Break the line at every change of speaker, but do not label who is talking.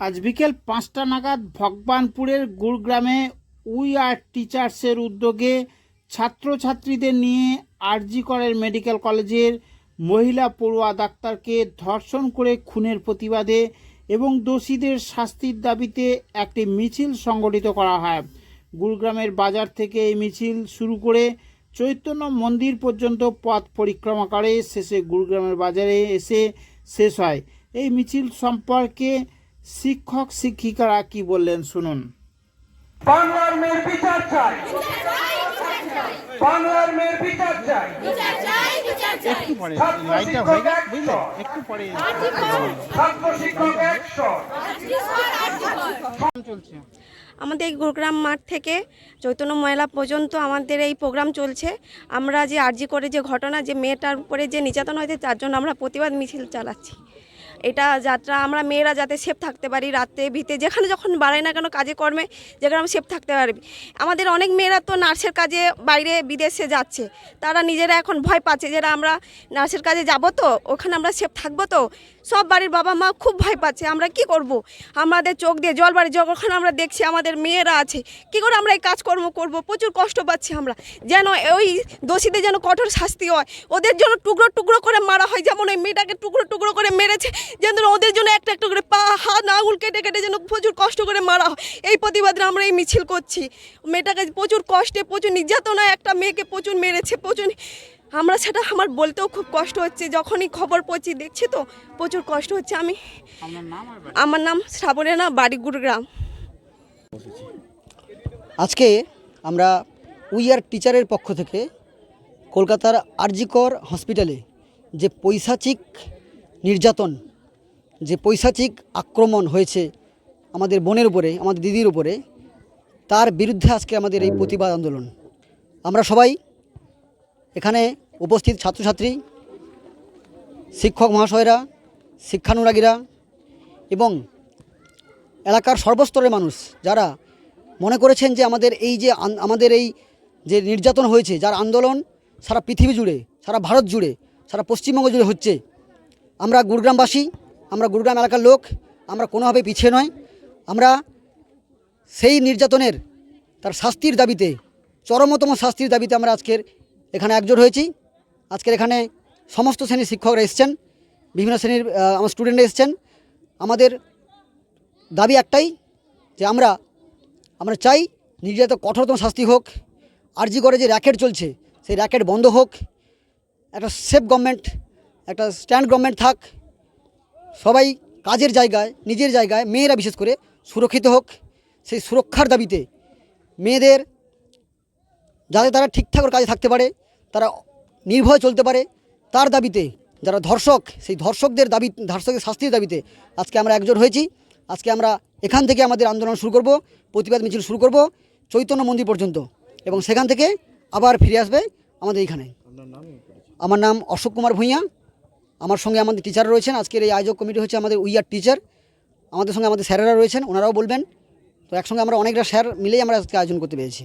আজ বিকেল পাঁচটা নাগাদ ভগবানপুরের গুরগ্রামে উই আর টিচার্সের উদ্যোগে ছাত্রছাত্রীদের নিয়ে আরজি করের মেডিকেল কলেজের মহিলা পড়ুয়া ডাক্তারকে ধর্ষণ করে খুনের প্রতিবাদে এবং দোষীদের শাস্তির দাবিতে একটি মিছিল সংগঠিত করা হয়। গুরগ্রামের বাজার থেকে এই মিছিল শুরু করে চৈতন্য মন্দির পর্যন্ত পথ পরিক্রমা করে। শেষে গুরগ্রামের বাজারে এসে শেষ হয়। এই মিছিল সম্পর্কে শিক্ষক শিক্ষিকারা কি বললেন শুনুন।
বাংলার মেয়ের বিচার চাই। বাংলার মেয়ের বিচার চাই।
একটু পরে
ছাত্র
হয়ে গেল বুঝলে? একটু পরে।
ছাত্র শিক্ষক একশো।
চলছে।
আমাদের এই গুরুগ্রাম মাঠ থেকে চৈতন্য ময়লা পর্যন্ত আমাদের এই প্রোগ্রাম চলছে। আমরা যে আর্জি করে যে ঘটনা যে মেয়েটার উপরে যে নির্যাতন হয়েছে তার জন্য আমরা প্রতিবাদ মিছিল চালাচ্ছি। এটা যাত্রা, আমরা মেয়েরা যাতে সেফ থাকতে পারি রাতে, ভিতে, যেখানে যখন বাড়াই না কেন কাজে কর্মে, যেখানে আমরা সেফ থাকতে পারবি আমাদের অনেক মেয়েরা তো নার্সের কাজে বাইরে বিদেশে যাচ্ছে। তারা নিজেরা এখন ভয় পাচ্ছে যেটা আমরা নার্সের কাজে যাব তো, ওখানে আমরা সেফ থাকব তো। সব বাড়ির বাবা মা খুব ভয় পাচ্ছে, আমরা কি করব? আমাদের চোখ দিয়ে জল বাড়ি, যখন আমরা দেখছি আমাদের মেয়েরা আছে, কি করে আমরা এই কাজকর্ম করব? প্রচুর কষ্ট পাচ্ছি আমরা। যেন ওই দোষীদের যেন কঠোর শাস্তি হয়। ওদের জন্য টুকরো টুকরো করে মারা হয়, যেমন ওই মেয়েটাকে টুকরো টুকরো করে মেরেছে যেন ওদের জন্য একটা একটা করে পা হাত আঙুল কেটে কেটে যেন প্রচুর কষ্ট করে মারা হয়। এই প্রতিবাদে আমরা এই মিছিল করছি। মেয়েটাকে প্রচুর কষ্টে প্রচুর নির্যাতনায় একটা মেয়েকে প্রচুর মেরেছে প্রচুর আমরা সেটা আমার বলতেও খুব কষ্ট হচ্ছে। যখনই খবর পড়ছি দেখছি তো প্রচুর কষ্ট হচ্ছে। আমি? আমার নাম শ্রাবণেনা বাড়ি গুরুগ্রাম
আজকে আমরা উই আর টিচারের পক্ষ থেকে কলকাতার আরজিকর হসপিটালে যে পৈশাচিক নির্যাতন যে পৈশাচিক আক্রমণ হয়েছে আমাদের বোনের উপরে, আমাদের দিদির উপরে, তার বিরুদ্ধে আজকে আমাদের এই প্রতিবাদ আন্দোলন। আমরা সবাই এখানে উপস্থিত ছাত্রছাত্রী, শিক্ষক মহাশয়রা, শিক্ষানুরাগীরা এবং এলাকার সর্বস্তরের মানুষ যারা মনে করেছেন যে আমাদের এই যে আমাদের এই যে নির্যাতন হয়েছে, যার আন্দোলন সারা পৃথিবী জুড়ে, সারা ভারত জুড়ে, সারা পশ্চিমবঙ্গ জুড়ে হচ্ছে, আমরা গুরগ্রামবাসী আমরা গুরুগ্রাম এলাকার লোক, আমরা কোনোভাবে পিছিয়ে নয়। আমরা সেই নির্যাতনের, তার শাস্তির দাবিতে, চরমতম শাস্তির দাবিতে আমরা আজকের এখানে একজোট হয়েছি। আজকের এখানে সমস্ত শ্রেণির শিক্ষকরা এসছেন, বিভিন্ন শ্রেণির আমার স্টুডেন্টরা এসছেন। আমাদের দাবি একটাই, যে আমরা আমরা চাই নির্যাত কঠোরতম শাস্তি হোক, আরজি করে যে র্যাকেট চলছে, সেই র্যাকেট বন্ধ হোক। একটা সেফ গভর্নমেন্ট, একটা স্ট্যান্ড গভর্নমেন্ট থাক সবাই কাজের জায়গায় নিজের জায়গায় মেয়েরা বিশেষ করে সুরক্ষিত হোক। সেই সুরক্ষার দাবিতে মেয়েদের যাতে তারা ঠিকঠাক করে কাজে থাকতে পারে তারা নির্ভয়ে চলতে পারে তার দাবিতে যারা ধর্ষক সেই ধর্ষকদের দাবি ধর্ষকের শাস্তির দাবিতে আজকে আমরা একজোট হয়েছি। আজকে আমরা এখান থেকে আমাদের আন্দোলন শুরু করব প্রতিবাদ মিছিল শুরু করব চৈতন্য মন্দির পর্যন্ত। এবং সেখান থেকে আবার ফিরে আসবে আমাদের এইখানে আমার নাম অশোক কুমার ভূঁইয়া। আমার সঙ্গে আমাদের টিচার রয়েছেন। আজকের এই আয়োজক কমিটি হচ্ছে আমাদের উইয়ার টিচার আমাদের সঙ্গে আমাদের স্যারেরা রয়েছেন, ওনারাও বলবেন। তো একসঙ্গে আমরা অনেকটা স্যার মিলেই আমরা আজকে আয়োজন করতে পেরেছি।